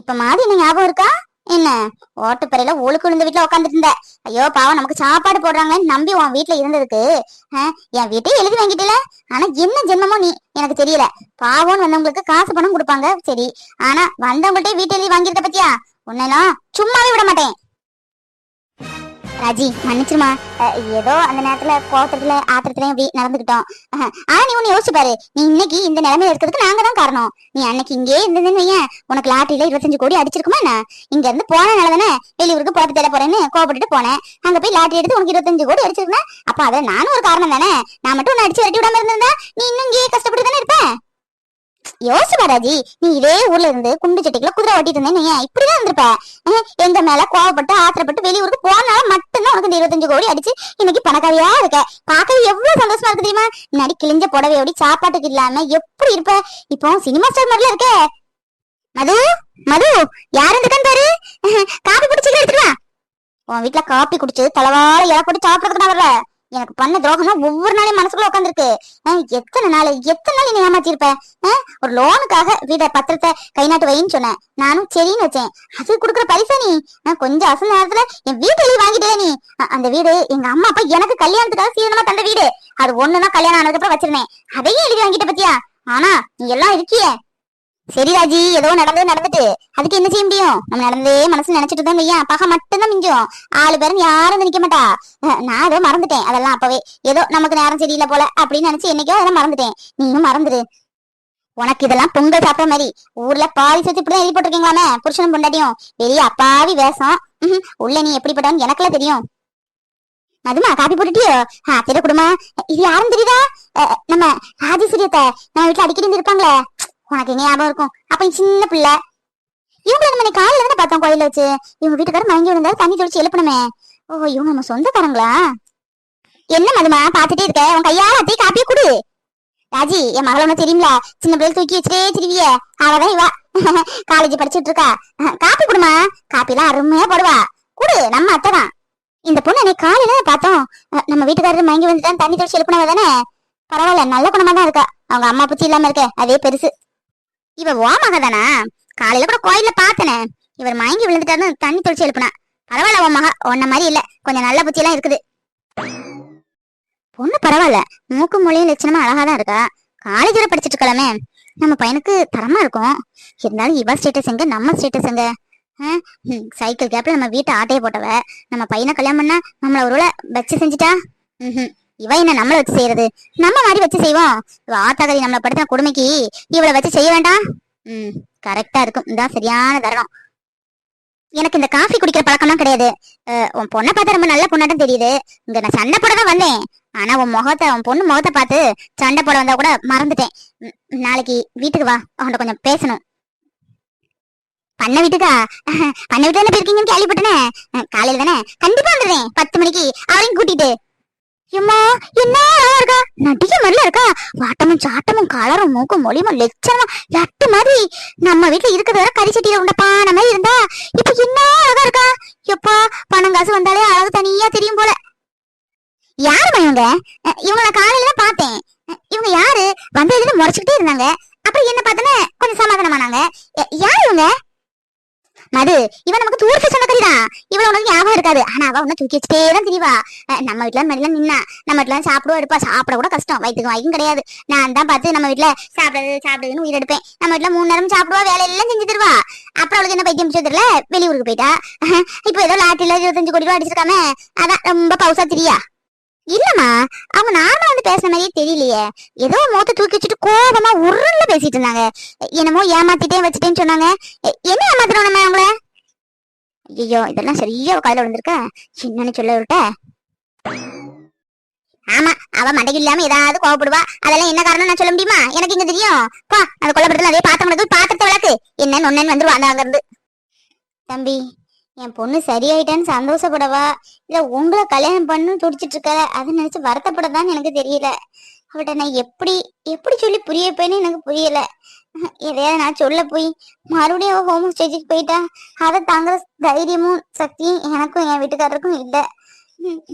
இப்ப மாதிரி என்ன ஞாபகம் இருக்கா? என்ன? ஓட்டுப்பறையில ஒழுக்கு விழுந்த வீட்டுல உட்காந்துட்டு இருந்த. ஐயோ பாவம் நமக்கு சாப்பாடு போடுறாங்களேன்னு நம்பி உன் வீட்டுல இருந்ததுக்கு. என் வீட்டையும் எழுதி வாங்கிட்டல. ஆனா என்ன ஜென்மமோ நீ? எனக்கு தெரியல. பாவம்னு வந்தவங்களுக்கு காசு பணம் கொடுப்பாங்க. சரி. ஆனா வந்தவங்கள்ட்ட வீட்டு எழுதி வாங்கிருக்க பத்தியா? உன்னெல்லாம் சும்மாவே விட மாட்டேன். ராஜி மன்னிச்சிருமா. ஏதோ அந்த நேரத்துல கோவத்துல ஆத்திரத்துல இப்படி நடந்துகிட்டோம் ஆனா நீ ஒண்ணு யோசிச்சு பாரு. நீ இன்னைக்கு இந்த நிலைமையில இருக்கிறதுக்கு நாங்க தான் காரணம். நீ அன்னைக்கு இங்கே இருந்ததுன்னு வையேன். உனக்கு லாட்டரியில இருபத்தஞ்சு கோடி அடிச்சிருக்குமா என்ன? இங்க இருந்து போனனால தானே வெளியூருக்கு போட்டு தேட போறேன்னு கோவப்பட்டுட்டு போனேன். அங்க போய் லாட்டரி எடுத்து உனக்கு இருபத்தஞ்சு கோடி அடிச்சிருக்கேன் அப்ப அத நானும் ஒரு காரணம் தானே. நான் மட்டும் உன்னை அடிச்சு விரட்டி விடாம இருந்திருந்தா நீ இன்னும் இங்கேயே கஷ்டப்பட்டு தானே இருப்பேன் யோசி பாராஜி நீ இதே ஊர்ல இருந்து குண்டு சட்டிக்குள்ள குதிரை ஓட்டிட்டு இருந்தே நீ இப்படிதான் இருந்திருப்ப. எங்க மேல கோவப்பட்டு ஆத்திரப்பட்டு வெளியூருக்கு போனால மட்டும்தான் உனக்கு இந்த இருபத்தஞ்சு கோடி அடிச்சு இன்னைக்கு பணக்காரியா இருக்க. பாக்கவே எவ்வளவு சந்தோஷமா இருக்கு தெரியுமா? முன்னாடி கிழிஞ்ச புடவையோடி சாப்பாட்டுக்கு இல்லாம எப்படி இருப்ப? இப்போ சினிமா ஸ்டார் மாதிரில இருக்க. மது மது யாரு இருக்கான்னு பாரு? காபி குடிச்சுக்கிட்டு எடுத்துட்டு உன் வீட்டுல காப்பி குடிச்சு தலைவார இலை போட்டு சாப்பிடறதுக்கு நான் வரல. எனக்கு பண்ண துரோகம்னா ஒவ்வொரு நாளையும் மனசுக்குள்ள உட்காந்துருக்கு எத்தனை நாள் எத்தனை நாள் நீ ஏமாத்திருப்ப? ஒரு லோனுக்காக வீட பத்திரத்தை கை நாட்டு வைன்னு சொன்னேன். நானும் சரின்னு வச்சேன். அது குடுக்குற பரிசா நீ? நான் கொஞ்சம் அசல் நேரத்துல என் வீட்டு எழுதி வாங்கிட்டே நீ. அந்த வீடு எங்க அம்மா அப்பா எனக்கு கல்யாணத்துக்காக சீதனமா தந்த வீடு. அது ஒண்ணுதான் கல்யாணம் ஆனதுக்கு அப்புறம் வச்சிருந்தேன். அதையும் எழுதி வாங்கிட்ட பத்தியா? ஆனா நீ எல்லாம் இருக்கியே. சரி ராஜி ஏதோ நடந்தது நடந்துட்டு. அதுக்கு என்ன செய்ய முடியும்? நம்ம நடந்தே மனசு நினைச்சிட்டு தான் வையா. பகை மட்டும்தான் மிஞ்சும். ஆளு பேரும் யாரும் நினைக்க மாட்டா. நான் ஏதோ மறந்துட்டேன். அதெல்லாம் அப்பவே. ஏதோ நமக்கு நேரம் சரியில்லை போல அப்படின்னு நினைச்சு என்னைக்கோ அதெல்லாம் மறந்துட்டேன். நீயும் மறந்துடு உனக்கு இதெல்லாம் பொங்கல் சாப்பிட்ட மாதிரி. ஊர்ல பாதி சேர்த்து இப்படிதான் எழுதி போட்டிருக்கீங்களாமே? புருஷனும் பொண்டாட்டியும். வெளியே அப்பாவி வேஷம். உள்ள நீ எப்படிப்பட்டவன்னு எனக்குலாம் தெரியும். மதுமா காப்பி போட்டுட்டியோ? ஆ தெரிய குடுமா. இது யாரும் தெரியுதா? அஹ், நம்ம ராஜேஸ்வரியத்தை நம்ம வீட்டுல அடிக்கடி இருப்பாங்களே. உனக்கு ஞாபகம் இருக்கும். அப்ப சின்ன பிள்ளை. இவங்களை நம்ம காலையில தானே பார்த்தோம் கோயில வச்சு? இவங்க வீட்டுக்காரர் மயங்கி விழுந்தாரு தண்ணி தொழிச்சு எழுப்பணுமே. ஓ இவங்க நம்ம சொந்தக்காரங்களா? என்ன மதுமா பாத்துட்டே இருக்க? உன் கையால அத்தையை காப்பியே குடு. ராஜி என் மகளை ஒண்ணு தெரியும்ல சின்ன பிள்ளைகள் தூக்கி வச்சுட்டே திருவிய. அவதான் இவா. காலேஜ் படிச்சிட்டு இருக்கா. காப்பி குடுமா. காப்பி எல்லாம் அருமையா போடுவா. குடு நம்ம அத்தை தான். இந்த பொண்ணு அன்னைக்கு காலையில தான் பார்த்தோம். நம்ம வீட்டுக்காரர் மயங்கி வந்துட்டான் தண்ணி தொழிச்சு எழுப்பினவ தானே. பரவாயில்ல நல்ல குணமா தான் இருக்கா. அவங்க அம்மா புத்தி இல்லாம இருக்க அதே பெருசு. இவ ஓ மகதானா காலையில கூட கோயில்ல பாத்தனே இவர் மயங்கி விழுந்துட்டாருன்னு தண்ணி தொழிச்சு எழுப்புனா. பரவாயில்ல உன் மக உன்ன மாதிரி இல்ல. கொஞ்சம் நல்ல புத்தி எல்லாம் இருக்குது. பொண்ணு பரவாயில்ல. மூக்கு மொழியும் லட்சணமா அழகா தான் இருக்கா. காலேஜ் வரை படிச்சிட்டு இருக்கலாமே. நம்ம பையனுக்கு தரமா இருக்கும். இருந்தாலும் இவ ஸ்டேட்டஸ் எங்க நம்ம ஸ்டேட்டஸ் எங்க? ஆ? ம், சைக்கிள் கேப்ல நம்ம வீட்டை ஆட்டையை போட்டவ. நம்ம பையனை கல்யாணம் பண்ணா நம்மள ஒருவேளை வச்சு செஞ்சுட்டா? ம்ஹும். இவ என்ன நம்மள வச்சு செய்யறது? நம்ம மாதிரி வச்சு செய்வோம். ஆத்தாகதி ஆத்தாக்கறி நம்மள படுத்தின கொடுமைக்கு இவளை வச்சு செய்ய வேண்டாம். ம் கரெக்டா இருக்கும். இதான் சரியான தருணம் எனக்கு இந்த காஃபி குடிக்கிற பழக்கம்லாம் கிடையாது. அஹ், உன் பொண்ணை பார்த்தா ரொம்ப நல்ல பொண்ணாட்டம் தெரியுது. இங்க நான் சண்டை போட தான் வந்தேன். ஆனா உன் முகத்தை உன் பொண்ணு முகத்தை பார்த்து சண்டை போட வந்தா கூட மறந்துட்டேன். நாளைக்கு வீட்டுக்கு வா. அவன்கிட்ட கொஞ்சம் பேசணும். பண்ண வீட்டுக்கா? பண்ண வீட்டுல என்ன போயிருக்கீங்கன்னு கேள்விப்பட்டேனே. காலையில தானே? கண்டிப்பா வந்துடுறேன் பத்து மணிக்கு. அவளையும் கூட்டிட்டு. எம்மா என்ன அழகா இருக்கா? நடிகை மாதிரில இருக்கா? வாட்டமும் சாட்டமும் கலரும் மூக்கும் மொழியும் லட்சணமா லட்டு மாதிரி. நம்ம வீட்டுல இருக்கிறத வர கறி சட்டியில உண்ட பானை மாதிரி இருந்தா இப்ப என்ன அழகா இருக்கா? எப்பா பணம் காசு வந்தாலே அழகு தனியா தெரியும் போல. யாருமா இவங்க? அஹ், இவங்கள காலையில பார்த்தேன். இவங்க யாரு? வந்ததுல முறைச்சுக்கிட்டே இருந்தாங்க. அப்புறம் என்ன பார்த்தோன்னே கொஞ்சம் சமாதானமானாங்க. யார் இவங்க? மது இவன் நமக்கு தூரத்து சொன்னக்கறிதான் இவள உனக்கு ஞாபகம் இருக்காது. ஆனா அவ உன்ன தூக்கி வச்சுட்டே தான் தெரியவா நம்ம வீட்டுல மெல்ல நின்னா. நம்ம வீட்டுல சாப்பிடுவா எடுப்பா. சாப்பிட கூட கஷ்டம். வயிற்றுக்கு வாய்க்கும் கிடையாது. நான் தான் பார்த்து நம்ம வீட்டுல சாப்பிடுறது சாப்பிடுதுன்னு உயிர் எடுப்பேன். நம்ம வீட்டுல மூணு நேரம் சாப்பிடுவா. வேலை எல்லாம் செஞ்சு தருவா. அப்புறம் அவளுக்கு என்ன பைத்தியம் தெரியல? வெளியூருக்கு போயிட்டா. இப்போ ஏதோ லாட்டில இருபத்தஞ்சு கோடி ரூபா அடிச்சிருக்காம. அதான் ரொம்ப பவுசா தெரியா. இல்லம்மா அவங்க நார்மலா வந்து பேசுன மாதிரியே தெரியலையே. ஏதோ முகத்தை தூக்கி வச்சுட்டு கோபமா உருண்டு பேசிட்டு இருந்தாங்க. என்னமோ ஏமாத்திட்டே வச்சுட்டேன்னு சொன்னாங்க. என்ன ஏமாத்துறோம் நம்ம அவங்கள? ஐயோ இதெல்லாம் சரியா காதல விழுந்திருக்க. என்னன்னு சொல்ல விட்ட ஆமா அவ மண்டைக்கு இல்லாம ஏதாவது கோவப்படுவா. அதெல்லாம் என்ன காரணம் நான் சொல்ல முடியுமா? எனக்கு இங்க தெரியும். பா அந்த கொல்லப்படத்துல அதே பாத்திரம் கிடக்கு பாத்திரத்தை விளக்கு. என்னன்னு ஒன்னு வந்துருவாங்க அந்த அங்க இருந்து. தம்பி என் பொண்ணு சரியாயிட்டான்னு சந்தோஷப்படவா? இல்ல உங்களை கல்யாணம் பண்ணு துடிச்சிட்டு இருக்க அதை நினைச்சு வருத்தப்படதான்னு எனக்கு தெரியல. அவட்ட நான் எப்படி எப்படி சொல்லி புரிய வைப்பேன்னு எனக்கு புரியல. எதையாவது நான் சொல்ல போய் மறுபடியும் அவ ஹோம் ஸ்டேஜுக்கு போயிட்டா அதை தாங்குற தைரியமும் சக்தியும் எனக்கும் என் வீட்டுக்காரருக்கும் இல்லை.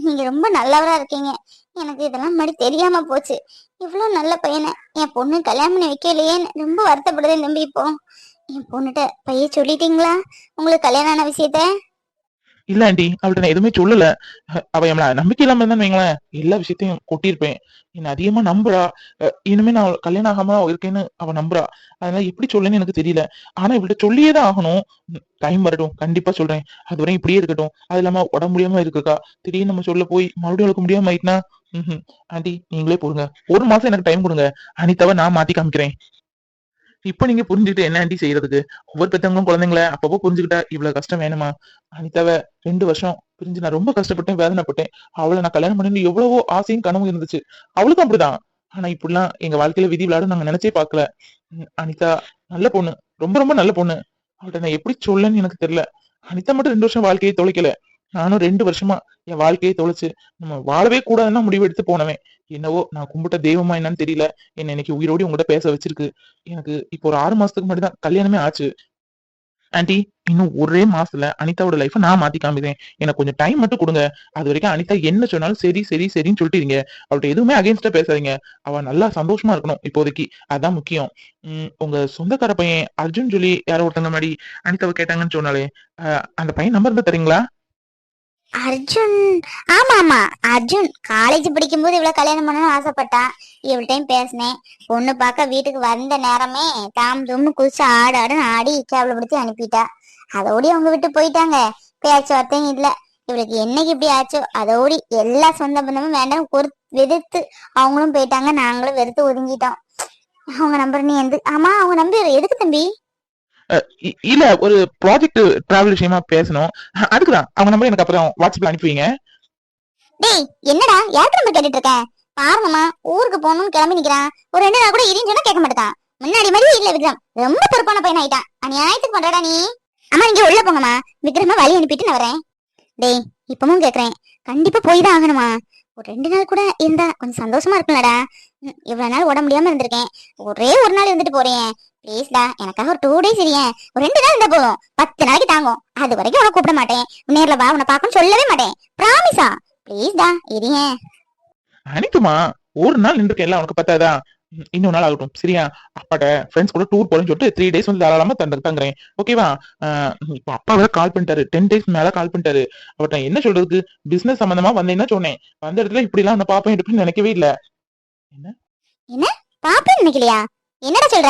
நீங்க ரொம்ப நல்லவரா இருக்கீங்க. எனக்கு இதெல்லாம் முன்னாடி தெரியாம போச்சு. இவ்வளவு நல்ல பையனை என் பொண்ணு கல்யாணம் பண்ணி வைக்கலையேன்னு ரொம்ப வருத்தப்படுது. நம்பி இப்போ என் பொண்ணுகிட்ட பைய சொல்லிட்டீங்களா? உங்களுக்கு கல்யாணம் ஆன விஷயத்த? இல்ல ஆண்டி அவள்கிட்ட நான் எதுவுமே சொல்லல. அவ எம்மள நம்பிக்கை இல்லாம இருந்தான்னு வைங்களேன். எல்லா விஷயத்தையும் கொட்டியிருப்பேன். என்ன அதிகமா நம்புறா. இனிமே நான் கல்யாணம் ஆகாம இருக்கேன்னு அவ நம்புறா. அதனால எப்படி சொல்லுன்னு எனக்கு தெரியல. ஆனா இவள்கிட்ட சொல்லியே தான் ஆகணும். டைம் வரட்டும். கண்டிப்பா சொல்றேன். அது வரையும் இப்படியே இருக்கட்டும். அது இல்லாம உடம்பு முடியாம இருக்குக்கா. திடீர்னு நம்ம சொல்ல போய் மறுபடியும் அவளுக்கு முடியாம ஆயிட்டுனா ஆண்டி நீங்களே போடுங்க. ஒரு மாசம் எனக்கு டைம் கொடுங்க. அனிதாவை நான் மாத்தி காமிக்கிறேன். இப்ப நீங்க புரிஞ்சுக்கிட்டு என்ன ஆண்டி செய்யறதுக்கு? ஒவ்வொரு பெத்தவங்களும் குழந்தைங்கள அப்பப்போ புரிஞ்சுக்கிட்டா இவ்வளவு கஷ்டம் வேணுமா? அனிதாவை ரெண்டு வருஷம் பிரிஞ்சு நான் ரொம்ப கஷ்டப்பட்டேன் வேதனைப்பட்டேன். அவளை நான் கல்யாணம் பண்ணி எவ்வளவோ ஆசையும் கனவும் இருந்துச்சு. அவளுக்கும் அப்படிதான். ஆனா இப்படிலாம் எங்க வாழ்க்கையில விதி விளையாடும் நாங்க நினைச்சே பாக்கல அனிதா நல்ல பொண்ணு. ரொம்ப ரொம்ப நல்ல பொண்ணு. அவள்கிட்ட நான் எப்படி சொல்லன்னு எனக்கு தெரியல. அனிதா மட்டும் ரெண்டு வருஷம் வாழ்க்கையை தொலைக்கல. நானும் ரெண்டு வருஷமா என் வாழ்க்கையை தொலைச்சு நம்ம வாழவே கூடாதுன்னா முடிவெடுத்து போனவன். என்னவோ நான் கும்பிட்ட தெய்வமா என்னன்னு தெரியல. என்ன இன்னைக்கு உயிரோடி உங்ககிட்ட பேச வச்சிருக்கு. எனக்கு இப்போ ஒரு ஆறு மாசத்துக்கு முன்னாடி தான் கல்யாணமே ஆச்சு. ஆண்டி இன்னும் ஒரே மாசத்துல அனிதாவோட லைஃப நான் மாத்தி காமிக்கிறேன். எனக்கு கொஞ்சம் டைம் மட்டும் கொடுங்க. அது வரைக்கும் அனிதா என்ன சொன்னாலும் சரி சரி சரின்னு சொல்லிட்டீங்க அவள்கிட்ட எதுவுமே அகேன்ஸ்டா பேசாதீங்க. அவ நல்லா சந்தோஷமா இருக்கணும் இப்போதைக்கு. அதான் முக்கியம். உம் உங்க சொந்தக்கார பையன் அர்ஜுன் சொல்லி யாரோ ஒருத்தங்க மாதிரி அனிதாவை கேட்டாங்கன்னு சொன்னாலே அந்த பையன் நம்பர் இருந்தா தரீங்களா? அர்ஜுன். ஆமா ஆமா அர்ஜுன். காலேஜ் படிக்கும்போது இவ்வளவு கல்யாணம் பண்ணணும்னு ஆசைப்பட்டான் இவள்கிட்டயும் பேசினேன். பொண்ணு பார்க்க வீட்டுக்கு வந்த நேரமே தாம் தும்னு குதிச்சு ஆடு ஆடுன்னு ஆடி கேவலப்படுத்தி அனுப்பிட்டா. அதோடய அவங்க விட்டு போயிட்டாங்க. பேச்சுவார்த்தையும் இல்ல. இவளுக்கு என்னைக்கு இப்படி ஆச்சோ அதோடி எல்லா சொந்த பந்தமும் வேண்டாம் ஒரு வெறுத்து அவங்களும் போயிட்டாங்க. நாங்களும் வெறுத்து ஒதுங்கிட்டோம். அவங்க நம்பர் நீ எந்த ஆமா அவங்க நம்பி எதுக்கு தம்பி? இல்ல ஒரு ப்ராஜெக்ட் டிராவல் விஷயமா பேசணும். அதுக்குதான். அவங்க நம்பர் எனக்கு அப்புறம் வாட்ஸ்அப்ல அனுப்புவீங்க. டேய் என்னடா? யார்கிட்ட நம்பர் கேட்டுட்டு இருக்க பாருங்கம்மா ஊருக்கு போகணும்னு கிளம்பி நிக்கிறான். ஒரு ரெண்டு நாள் கூட இரின்னு சொன்னா கேட்க மாட்டான் முன்னாடி மாதிரி இல்ல விக்ரம். ரொம்ப பொறுப்பான பையன் ஆயிட்டான் அநியாயத்துக்கு பண்றடா நீ. அம்மா இங்க உள்ள போங்கம்மா. விக்ரம வழி அனுப்பிட்டு நான் வரேன். டேய் இப்பவும் கேக்குறேன். கண்டிப்பா போய் தான் ஆகணுமா? ஒரு ரெண்டு நாள் கூட இருந்தா கொஞ்சம் சந்தோஷமா இருக்கும்லடா. இவ்வளவு நாள் உடம்பு முடியாம இருந்திருக்கேன். ஒரே ஒரு நாள் இருந்துட்டு போறேன். ப்ளீஸ்டா எனக்காக ஒரு டூ டேஸ் இருக்கேன் ஒரு ரெண்டு நாள் இருந்தா போதும். பத்து நாளைக்கு தாங்கும். அது வரைக்கும் உனக்கு கூப்பிட மாட்டேன். நேர்ல வா உன்னை பார்க்கணும்னு சொல்லவே மாட்டேன். ப்ராமிஸா ப்ளீஸ்டா இருங்க அனிக்குமா ஒரு நாள் நின்றுக்கேன் எல்லாம் உனக்கு பத்தாதான் இன்னொரு நாள் ஆகட்டும். சரியா அப்பாட்ட ஃப்ரெண்ட்ஸ் கூட டூர் போறேன்னு சொல்லிட்டு த்ரீ டேஸ் வந்து தாராளமா தந்து தங்குறேன் ஓகேவா இப்போ அப்பா வேற கால் பண்ணிட்டாரு. டென் டேஸ் மேல கால் பண்ணிட்டாரு. அவர்ட்ட என்ன சொல்றதுக்கு பிசினஸ் சம்பந்தமா வந்தேன்னா சொன்னேன். வந்த இடத்துல இப்படி எல்லாம் பாப்பேன் எடுப்பேன்னு நினைக்கவே இல்ல. பாப்பேன்னு நினைக்கலையா? என்னடா சொல்ற?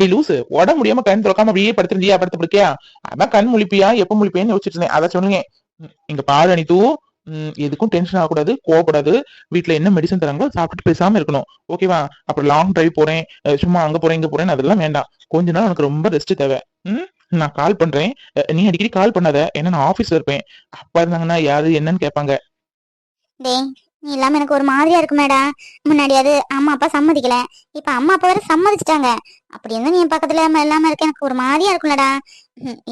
நீ லூசு. உடம்பு முடியாம கண் திறக்காம அப்படியே படுத்துருந்தியா? படுத்து படுக்கையா? அதான் கண் முழிப்பியா? எப்ப முழிப்பியான்னு யோசிச்சுட்டு இருந்தேன். அதை சொல்லுங்க இங்க பாரு ம், எதுக்கும் டென்ஷன் ஆகக்கூடாது கோவப்படாது. வீட்ல என்ன மெடிசன் தராங்களோ சாப்பிட்டு பேசாமல் இருக்கணும். ஓகேவா அப்புறம் லாங் டிரைவ் போறேன் சும்மா அங்க போறேன் இங்கே போறேன் அதெல்லாம் வேண்டாம். கொஞ்ச நாள் உனக்கு ரொம்ப ரெஸ்ட் தேவை. ம்? நான் கால் பண்றேன். நீ அடிக்கடி கால் பண்ணாத. ஏன்னா நான் ஆபீஸ்ல இருப்பேன். அப்பா இருந்தாங்கன்னா யாரு என்னன்னு கேட்பாங்க. டேய் நீ இல்லாம எனக்கு ஒரு மாதிரியா இருக்குமேடா முன்னாடியாவது அம்மா அப்பா சம்மதிக்கல. இப்ப அம்மா அப்பா வேற சம்மதிச்சிட்டாங்க. அப்படி இருந்தா நீ என் பக்கத்துல இல்லாம இருக்க. எனக்கு ஒரு மாதிரியா இருக்கும்லடா.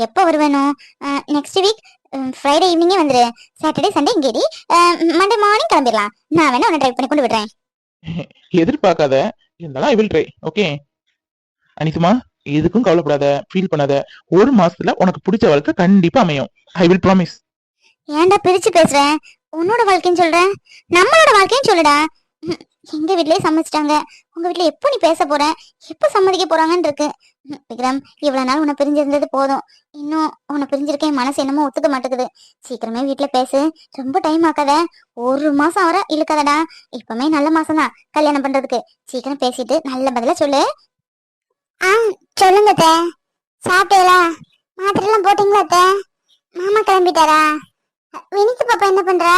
எப்ப வருவேணும் நெக்ஸ்ட் வீக் ஃப்ரைடே ஈவினிங்கே வந்துரு. சாட்டர்டே சண்டே இங்கேடி மண்டே மார்னிங் கிளம்பிடலாம். நான் வேணா உன்னை ட்ரைவ் பண்ணி கொண்டு விடுறேன். எதிர்பார்க்காத. இருந்தாலும் ஐ வில் ட்ரை ஓகே அனிசுமா எதுக்கும் கவலைப்படாத. ஃபீல் பண்ணாத. ஒரு மாசத்துல உனக்கு பிடிச்ச வாழ்க்கை கண்டிப்பா அமையும். ஐ வில் ப்ராமிஸ் ஏன்டா பிரிச்சு பேசுற? உன்னோட வாழ்க்கைன்னு சொல்ற? நம்மளோட வாழ்க்கைன்னு சொல்லுடா. எங்க வீட்லயே சம்மதிச்சிட்டாங்க உங்க வீட்ல எப்போ நீ பேச போற? எப்போ சம்மதிக்க போறாங்கன்னு இருக்கு. விக்ரம் இவ்வளவு நாள் உன்னை பிரிஞ்சிருந்தது போதும். இன்னும் உன்னை பிரிஞ்சிருக்கேன் மனசு என்னமோ ஒத்துக்க மாட்டேங்குது. சீக்கிரமே வீட்ல பேசு. ரொம்ப டைம் ஆக்காத. ஒரு மாசம் வர இழுக்காதடா. இப்பவுமே நல்ல மாசம் தான் கல்யாணம் பண்றதுக்கு. சீக்கிரம் பேசிட்டு நல்ல பதிலா சொல்லு. ஆ சொல்லுங்க அத்தை. சாப்பிட்டீங்களா? மாத்திரை எல்லாம் போட்டீங்களா மாமா கிளம்பிட்டாரா? வினிக்கு பாப்பா என்ன பண்றா?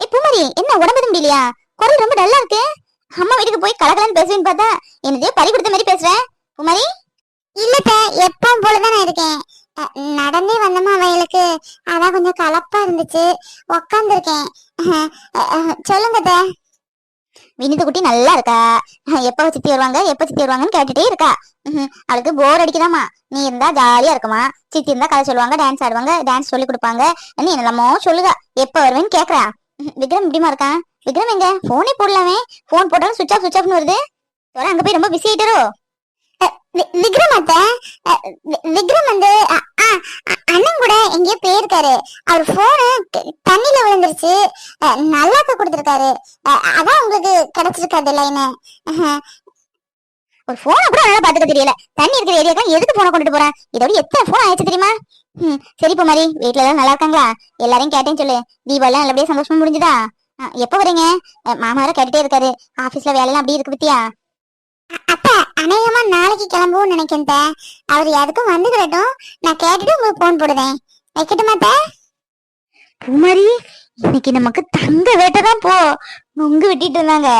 ஏ பூமாரி என்ன உடம்பு முடியலையா குரல் ரொம்ப டல்லா இருக்கு. அம்மா வீட்டுக்கு போய் கலகலன்னு பேசுவேன்னு பார்த்தா என்னதே பறி கொடுத்த மாதிரி பேசுற. பூமாரி இல்லத்த எப்பவும் போலதான் இருக்கேன். நடந்தே வந்தமா வயலுக்கு. அதான் கொஞ்சம் கலப்பா இருந்துச்சு. உக்காந்துருக்கேன். சொல்லுங்க வினித குட்டி நல்லா இருக்கா? எப்ப சித்தி வருவாங்க எப்ப சித்தி வருவாங்கன்னு கேட்டுட்டே இருக்கா. அவளுக்கு போர் அடிக்குதாமா நீ இருந்தா ஜாலியா இருக்குமா? சித்தி இருந்தா கதை சொல்லுவாங்க டான்ஸ் ஆடுவாங்க டான்ஸ் சொல்லி கொடுப்பாங்க. நீ என்னெல்லாமோ சொல்லுக எப்ப வருவேன்னு கேக்குறா. விக்ரம் இப்படிமா இருக்கான்? விக்ரம் எங்க? போனே போடலாமே. போன் போட்டாலும் சுவிச் ஆஃப் சுவிச் ஆஃப்னு வருது. தோற அங்க போய் ரொம்ப பிஸி ஆயிட்டாரோ? விக்ரம் அத்த விக்ரம் வந்து அண்ணன் கூட எங்கேயோ போயிருக்காரு. அவர் போனு தண்ணியில விழுந்துருச்சு. நல்லாக்க கொடுத்துருக்காரு. அதான் உங்களுக்கு கிடைச்சிருக்காது லைனு ஒரு போனை கூட நல்லா பாத்துக்க தெரியல. தண்ணி இருக்கிற ஏரியாக்கெல்லாம் எதுக்கு போனை கொண்டுட்டு போறேன் இதோட எத்தனை போன் ஆயிடுச்சு தெரியுமா? ம் சரி இப்போ மாதிரி வீட்ல எல்லாம் நல்லா இருக்காங்களா? எல்லாரையும் கேட்டேன்னு சொல்லு. தீபாவளி நல்லபடியா சந்தோஷமா முடிஞ்சுதா? எப்ப வரீங்க? மாமா வேற கேட்டுட்டே இருக்காரு. ஆபீஸ்ல வேலையெல்லாம் அப்படி இருக்கு பத்தியா? அப்ப அநேகமா நாளைக்கு கிளம்புவோம் நினைக்கிறேன் அவர் எதுக்கும் வந்துக்கிடட்டும் நான் கேட்டுட்டு உங்களுக்கு போன் போடுவேன் வைக்கட்டுமா பூமாரி இன்னைக்கு நமக்கு தங்க வேட்டை தான் போ. நொங்கு வெட்டிட்டு இருந்தாங்க.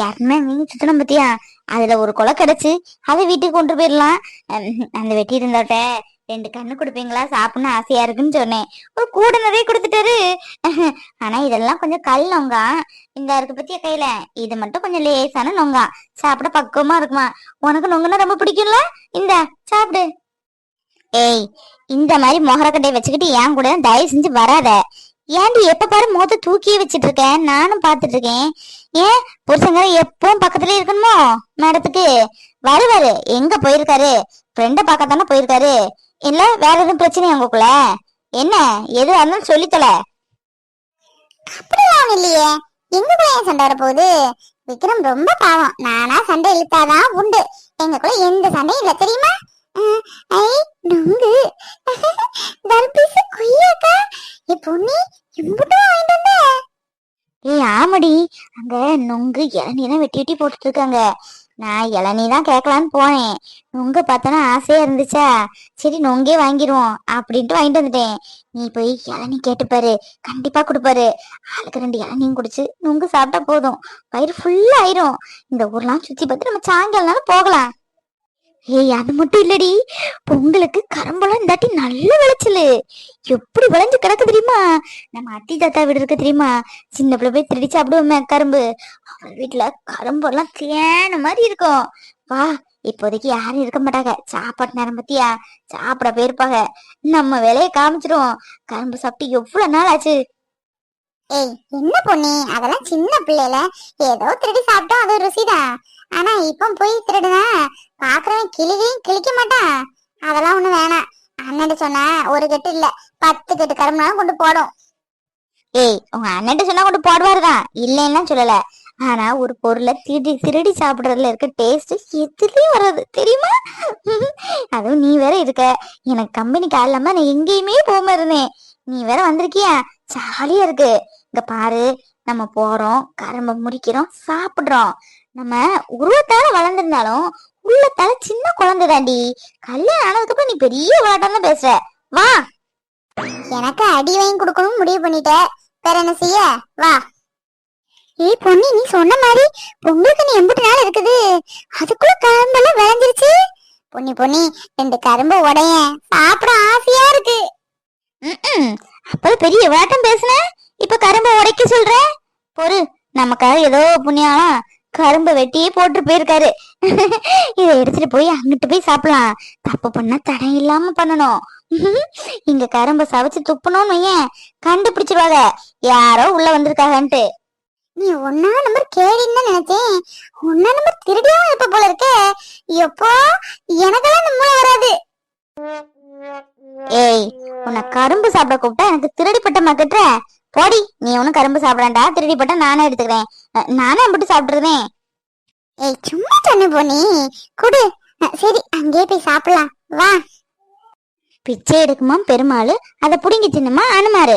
யாருமே மீன் சுத்தணும் பத்தியா? அதுல ஒரு கொலை கிடைச்சு அதை வீட்டுக்கு கொண்டு போயிடலாம். அந்த வெட்டி இருந்தோட்ட ரெண்டு கண்ணு கொடுப்பீங்களா? சாப்பிடணும் ஆசையா இருக்குன்னு சொன்னேன். ஒரு கூட நிறைய கொடுத்துட்டாரு. ஆனா இதெல்லாம் கொஞ்சம் கல் நொங்கா. இந்த இருக்கு பத்திய கையில? இது மட்டும் கொஞ்சம் லேசான நொங்கா. சாப்பிட பக்குவமா இருக்குமா? உனக்கு நொங்குனா ரொம்ப பிடிக்கும்ல? இந்த சாப்பிடு. ஏய் இந்த மாதிரி மொகரக்கட்டையை வச்சுக்கிட்டு என் கூட தயவு செஞ்சு வராத. ஏன்டி எப்ப பாரு முகத்தை தூக்கியே வச்சிட்டு இருக்கேன் நானும் பாத்துட்டு இருக்கேன். ஏன்? புருஷங்க எப்பவும் பக்கத்துல இருக்கணுமோ? மேடத்துக்கு. வருவாரு. எங்க போயிருக்காரு? ஃப்ரெண்ட பார்க்க போயிருக்காரு? இல்ல வேற எதுவும் பிரச்சனை உங்களுக்குள்ள? என்ன? எதுவா இருந்தாலும் சொல்லித்தல அப்படிலாம் இல்லையே. எங்களுக்குள்ள ஏன் சண்டை வர போகுது விக்ரம் ரொம்ப பாவம். நானா சண்டை இழுத்தாதான் உண்டு. எங்களுக்குள்ள எந்த சண்டையும் இல்ல. தெரியுமா? ஐ நொங்கு. தர்பீசு கொய்யாக்கா. ஏ பொண்ணு இம்புட்டு வாங்கிட்டு வந்த. ஏய் ஆமடி. அங்க நொங்கு இளநீதான் வெட்டி வெட்டி போட்டுட்டு இருக்காங்க. நான் இளநீ தான் கேட்கலான்னு போனேன். நொங்க பார்த்தோன்னா ஆசையா இருந்துச்சா? சரி நொங்கே வாங்கிடுவோம் அப்படின்ட்டு வாங்கிட்டு வந்துட்டேன். நீ போய் இளநீ கேட்டுப்பாரு கண்டிப்பா கொடுப்பாரு. ஆளுக்கு ரெண்டு இளநியும் குடிச்சு நொங்கு சாப்பிட்டா போதும். வயிறு ஃபுல்லா ஆயிரும். இந்த ஊர்லாம் சுத்தி பார்த்து நம்ம சாயங்காலம்னாலும் போகலாம். ஏய் அது மட்டும் இல்லடி. பொங்கலுக்கு கரும்பெல்லாம் இந்தாட்டி நல்ல விளைச்சலு. எப்படி விளைஞ்சு கிடக்கு தெரியுமா? நம்ம அத்தி தாத்தா வீடு இருக்கு தெரியுமா? சின்ன பிள்ளை போய் திருடி சாப்பிடுவோமே கரும்பு. அவர் வீட்டுல கரும்பெல்லாம் தேன மாதிரி இருக்கும். வா இப்போதைக்கு யாரும் இருக்க மாட்டாங்க. சாப்பாட்டு நேரம் பத்தியா? சாப்பிட போயிருப்பாங்க. நம்ம வேலையை காமிச்சிருவோம். கரும்பு சாப்பிட்டு எவ்வளவு நாள் ஆச்சு? ஏய் என்ன பொண்ணு? அதெல்லாம் சின்ன பிள்ளைல ஏதோ திருடி சாப்பிட்டோம் அது ருசிதான் ஆனா இப்போ போய் திருடுனா பாக்குறவன் கிளியும் கிழிக்க மாட்டான் அதெல்லாம் ஒண்ணு வேணாம் அண்ணன் சொன்ன ஒரு கெட்டு இல்ல. பத்து கெட்டு கரும்புனாலும் கொண்டு போடும். ஏய் உங்க அண்ணன் சொன்னா கொண்டு போடுவாருதான். இல்லைன்னா சொல்லல. ஆனா ஒரு பொருளை திருடி திருடி சாப்பிடுறதுல இருக்க டேஸ்ட் எதுலயும் வராது. தெரியுமா? அதுவும் நீ வேற இருக்க. எனக்கு கம்பெனிக்கு ஆள் இல்லாம நான் எங்கேயுமே போகாம இருந்தேன். நீ வேற வந்திருக்கியா? ஜாலியா இருக்கு. இங்க பாரு நம்ம போறோம் கரும்பை முறிக்கிறோம் சாப்பிடுறோம். நம்ம உருவத்தால வளர்ந்திருந்தாலும் உள்ளத்தால சின்ன குழந்தை தாண்டி கல்யாணம் ஆனதுக்கு அப்புறம் நீ பெரிய விளையாட்டம் தான் பேசுற. வா. எனக்கு அடி வாங்கி கொடுக்கணும் முடிவு பண்ணிட்ட. வேற என்ன செய்ய? வா. ஏய் பொண்ணு நீ சொன்ன மாதிரி பொங்கலுக்கு நீ எம்பிட்டு நாள் இருக்குது. அதுக்குள்ள கரும்பெல்லாம் விளைஞ்சிருச்சு. பொன்னி பொன்னி ரெண்டு கரும்பு உடைய சாப்பிட ஆசையா இருக்கு. அப்போ பெரிய விளையாட்டம் பேசுனேன் இப்ப கரும்பு உடைக்க சொல்ற? பொறு நமக்காக ஏதோ புண்ணியம் கரும்பு வெட்டியே போட்டு போயிருக்காரு. இதை எடுத்துட்டு போய் அங்கிட்டு போய் சாப்பிடலாம். தப்பு பண்ணா தடை இல்லாம பண்ணணும். இங்க கரும்ப சவைச்சு துப்பணும்னு வையேன். கண்டுபிடிச்சிருவாங்க. யாரோ உள்ள வந்திருக்காங்கன்ட்டு. நீ ஒன்னா நம்பர் கேடின்னு தான் நினைச்சேன். ஒன்னா நம்பர் திருடியாவும் இருப்ப போல இருக்கே. எப்போ? எனக்கெல்லாம் இந்த மூளை வராது. ஏய் உன்னை கரும்பு சாப்பிட கூப்பிட்டா எனக்கு திருடி பட்டமா கட்டுற போடி நீ ஒன்றும் கரும்பு சாப்பிடாண்டா திருடி போட்டா நானே எடுத்துக்கிறேன். நானே அப்படி சாப்பிட்டுருவேன். ஏய் சும்மா சொன்ன போனி குடு. சரி அங்கேயே போய் சாப்பிடலாம். வா. பிச்சை எடுக்குமா பெருமாள்? அதை புடுங்கி சின்னமா அனுமாரு?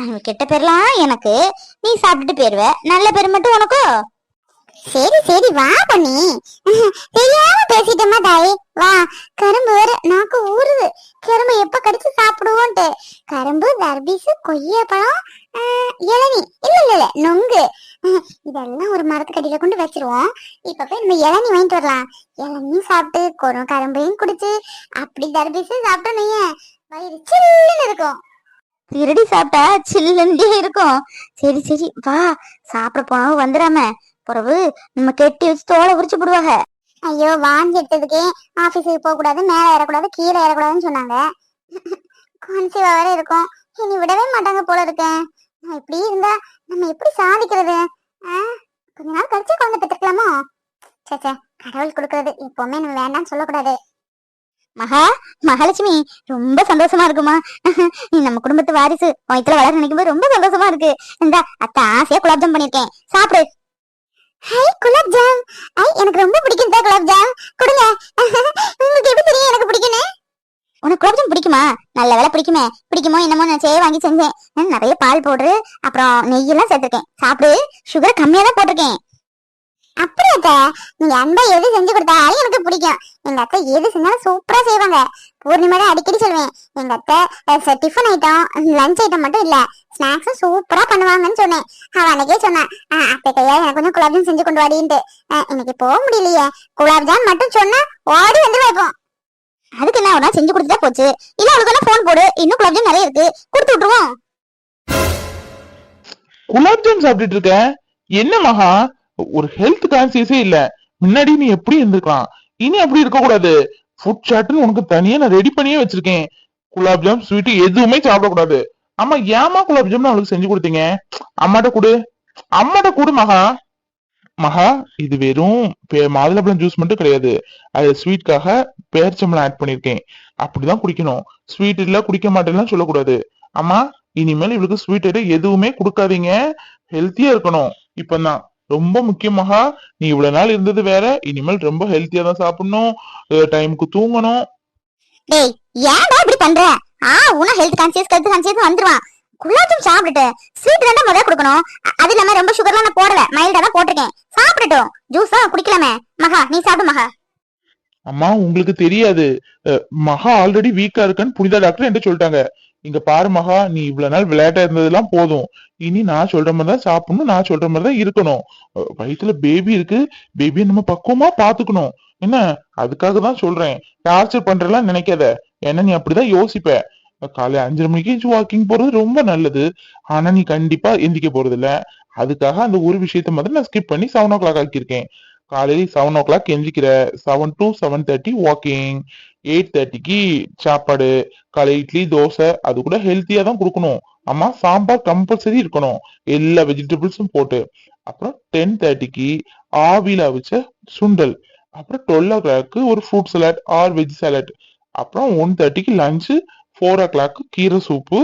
அவன் கெட்ட பேர்லாம் எனக்கு. நீ சாப்பிட்டுட்டு போயிருவ. நல்ல பேர் மட்டும் உனக்கோ? சரி சரி வா பண்ணி தெரியாம பேசிட்டோமா தாய். வா கரும்பு வேற நாக்கு ஊறுது. கரும்பு எப்ப கடிச்சு சாப்பிடுவோன்ட்டு. கரும்பு தர்பீசு கொய்யாப்பழம் ஆஹ், இளநீ. இல்ல இல்ல இல்ல நொங்கு. இதெல்லாம் ஒரு மரத்துக்கடியில கொண்டு வச்சிருவோம். இப்ப போய் நம்ம இளநீ வாங்கிட்டு வரலாம். இளநியும் சாப்பிட்டு கொரும் கரும்பையும் குடிச்சு அப்படி தர்பீசு சாப்பிட்டோம் வயிறு சில்லுன்னு இருக்கும். திருடி சாப்பிட்டா சில்லுண்டே இருக்கும். சரி சரி வா சாப்பிட போனவங்க வந்துடாம. பிறகு நம்ம கெட்டி வச்சு தோலை உரிச்சு போடுவாங்க. ஐயோ வாந்தி எடுத்ததுக்கே ஆபீஸுக்கு போக கூடாது மேல ஏறக்கூடாது கீழே ஏறக்கூடாதுன்னு சொன்னாங்க. கான்சிவா வேற இருக்கும். இனி விடவே மாட்டாங்க போல இருக்கேன் நான் இப்படி இருந்தா நம்ம எப்படி சாதிக்கிறது? கொஞ்ச நாள் கழிச்சு குழந்தை பெற்றுக்கலாமோ? சே சே, கடவுள் கொடுக்கறது எப்பவுமே நம்ம வேண்டாம்னு சொல்லக்கூடாது. மகா மகாலட்சுமி ரொம்ப சந்தோஷமா இருக்குமா? நீ நம்ம குடும்பத்து வாரிசு வயிற்றுல வளர நினைக்கும் போது ரொம்ப சந்தோஷமா இருக்கு. இந்த அத்தை ஆசையா குலாப்ஜாம் பண்ணிருக்கேன். சாப்பிடு. Hi gulab jam. ஐ எனக்கு ரொம்ப பிடிக்கும் தான் குலாப் ஜாம். கொடுங்க. உங்களுக்கு எப்படி தெரியும் எனக்கு பிடிக்கும்னு? உனக்கு குலாப் ஜாம் பிடிக்குமா? நல்ல வேலை பிடிக்குமே. பிடிக்குமோ என்னமோ நான் செய்ய வாங்கி செஞ்சேன். நிறைய பால் போடுறேன் அப்புறம் நெய்யெல்லாம் சேர்த்துருக்கேன். சாப்பிடு. சுகர் கம்மியாக தான் போட்டிருக்கேன். அப்படியா அக்கா நீங்க அந்த எது செஞ்சு கொடுத்தாலும் எனக்கு பிடிக்கும். எங்க அத்தை எது செஞ்சாலும் சூப்பரா செய்வாங்க. பூர்ணிமா தான் அடிக்கடி சொல்லுவேன். எங்க அத்தை டிஃபன் ஐட்டம் லஞ்ச் ஐட்டம் மட்டும் இல்ல. ஸ்நாக்ஸும் சூப்பரா பண்ணுவாங்கன்னு சொன்னேன். அவ அன்னைக்கே சொன்னான். "ஆ, அத்தை கையா எனக்கு கொஞ்சம் குலாப்ஜாம் செஞ்சு கொண்டு வாடின்ட்டு. இன்னைக்கு போக முடியலையே. குலாப்ஜாம் மட்டும் சொன்னா ஓடி வந்து வைப்போம். அதுக்கு என்ன அவனா செஞ்சு கொடுத்துட்டா போச்சு. இல்ல அவளுக்கு ஃபோன் போடு. இன்னும் குலாப்ஜாம் நிறைய இருக்கு. கொடுத்து விட்டுருவோம். குலாப்ஜாம் சாப்பிட்டுட்டு இருக்க? என்ன மகா? ஒரு ஹெல்த் கான்சியஸே இல்ல. முன்னாடி நீ எப்படி இருந்திருக்கலாம்? இனி அப்படி இருக்க கூடாது ஃபுட் சாட்னு உனக்கு தனியா நான் ரெடி பண்ணியே வச்சிருக்கேன். குலாப் ஜாம் ஸ்வீட் எதுவுமே சாப்பிடக்கூடாது. அம்மா ஏமா குலாப் ஜாம் அவளுக்கு செஞ்சு கொடுத்தீங்க? அம்மாட்ட கொடு. அம்மாட்ட கொடு மகா. மகா இது வெறும் பே- மாதுளம்பழம் ஜூஸ் மட்டும் கிடையாது. அது ஸ்வீட்காக பேரிச்சம்பளம் ஆட் பண்ணிருக்கேன். அப்படிதான் குடிக்கணும். ஸ்வீட் இல்ல குடிக்க மாட்டேன்லாம் சொல்லக்கூடாது. அம்மா இனிமேல் இவளுக்கு ஸ்வீட் எதுவுமே கொடுக்காதீங்க. ஹெல்த்தியா இருக்கணும். இப்பதான் ரொம்ப முக்கியமாக நீ இவ்வளவு நாள் இருந்தது வேற இனிமேல் ரொம்ப ஹெல்த்தியா தான் சாப்பிடணும். டைமுக்கு தூங்கணும். டேய் ஏன்டா இப்படி பண்ற? ஆ உன ஹெல்த் கான்சியஸ் ஹெல்த் கான்சியஸ் வந்துருவான். குலாப் ஜாம் சாப்பிட்டுட்டு ஸ்வீட் தானே முதல்ல கொடுக்கணும். அது இல்லாம ரொம்ப சுகர்லாம் நான் போடல. மைல்டா தான் போட்டிருக்கேன். சாப்பிடட்டும். ஜூஸா குடிக்கலாமே. மகா நீ சாப்பிடு மகா. அம்மா உங்களுக்கு தெரியாது. மகா ஆல்ரெடி வீக்கா இருக்கன்னு புனிதா டாக்டர் என்கிட்ட சொல்லிட்டாங்க. இங்க பாரு மகா நீ இவ்வளவு நாள் விளையாட்டா இருந்ததெல்லாம் போதும். இனி நான் சொல்ற மாதிரி தான் சாப்பிடணும் நான் சொல்ற மாதிரி தான் இருக்கணும். வயிற்றுல வயித்துல பேபி இருக்கு பேபியை நம்ம பக்குவமா பாத்துக்கணும். என்ன? அதுக்காக தான் சொல்றேன். டார்ச்சர் பண்றலாம் நினைக்காத. ஏன்னா நீ அப்படிதான் யோசிப்ப. காலை அஞ்சரை மணிக்கு வாக்கிங் போறது ரொம்ப நல்லது. ஆனா நீ கண்டிப்பா எந்திக்க போறது இல்ல அதுக்காக அந்த ஒரு விஷயத்த மாதிரி நான் ஸ்கிப் பண்ணி செவன் ஓ கிளாக் ஆக்கியிருக்கேன். காலையில் செவன் ஓ கிளாக் எந்திரிக்கிற seven to seven thirty walking eight தேர்ட்டிக்கு சாப்பாடு காலை இட்லி தோசை அது கூட ஹெல்த்தியா தான் கொடுக்கணும். அம்மா சாம்பார் கம்பல்சரி இருக்கணும். எல்லா வெஜிடபிள்ஸும் போட்டு. அப்புறம் டென் தேர்ட்டிக்கு ஆவியில் அவிச்ச சுண்டல். அப்புறம் டுவெல் ஓ கிளாக்கு ஒரு fruit salad or veg salad அப்புறம் ஒன் தேர்ட்டிக்கு லஞ்சு ஃபோர் ஓ கிளாக்கு கீரை soup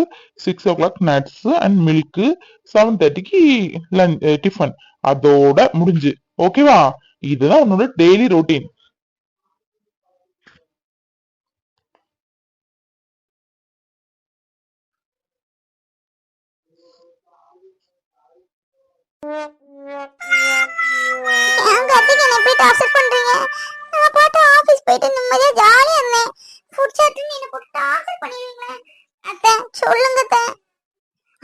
six o'clock nuts and milk seven தேர்ட்டிக்கு லஞ்ச் டிஃபன் அதோட முடிஞ்சு. ஓகேவா இதுதான் உன்னோட டெய்லி ரொட்டீன் எங்க அத்தைக்கு என்ன போய் டார்ச்சர் பண்றீங்க? நான் பாட்டு ஆபீஸ் போயிட்டு நிம்மதியா ஜாலியா இருந்தேன். ஃபுட் என்ன போட்டு டார்ச்சர் அத்தை சொல்லுங்க அத்தை.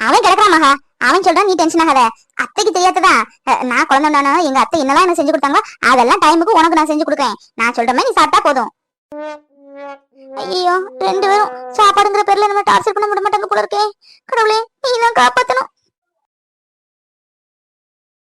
அவன் கிடக்குறான் மகா. அவன் சொல்றான் நீ டென்ஷன் ஆகாத. அத்தைக்கு தெரியாததான் நான் குழந்தைனா எங்க அத்தை என்னெல்லாம் என்ன செஞ்சு கொடுத்தாங்க அதெல்லாம் டைமுக்கு உனக்கு நான் செஞ்சு கொடுக்குறேன். நான் சொல்ற மாதிரி நீ சாப்பிட்டா போதும். ஐயோ ரெண்டு பேரும் சாப்பாடுங்கிற பேர்ல நம்ம டார்ச்சர் பண்ண விட மாட்டாங்க போல இருக்கே. கடவுளே நீ தான் காப்பாத்தணும்.